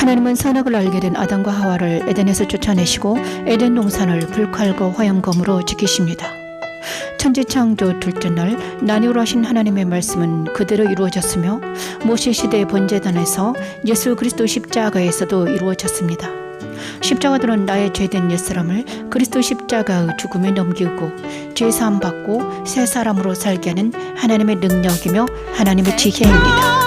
하나님은 선악을 알게 된 아담과 하와를 에덴에서 쫓아내시고 에덴 동산을 불칼과 화염검으로 지키십니다. 천지창조 둘째 날 난이로 하신 하나님의 말씀은 그대로 이루어졌으며 모세 시대의 번제단에서 예수 그리스도 십자가에서도 이루어졌습니다. 십자가들은 나의 죄된 옛사람을 그리스도 십자가의 죽음에 넘기고 죄 사함 받고 새 사람으로 살게 하는 하나님의 능력이며 하나님의 지혜입니다.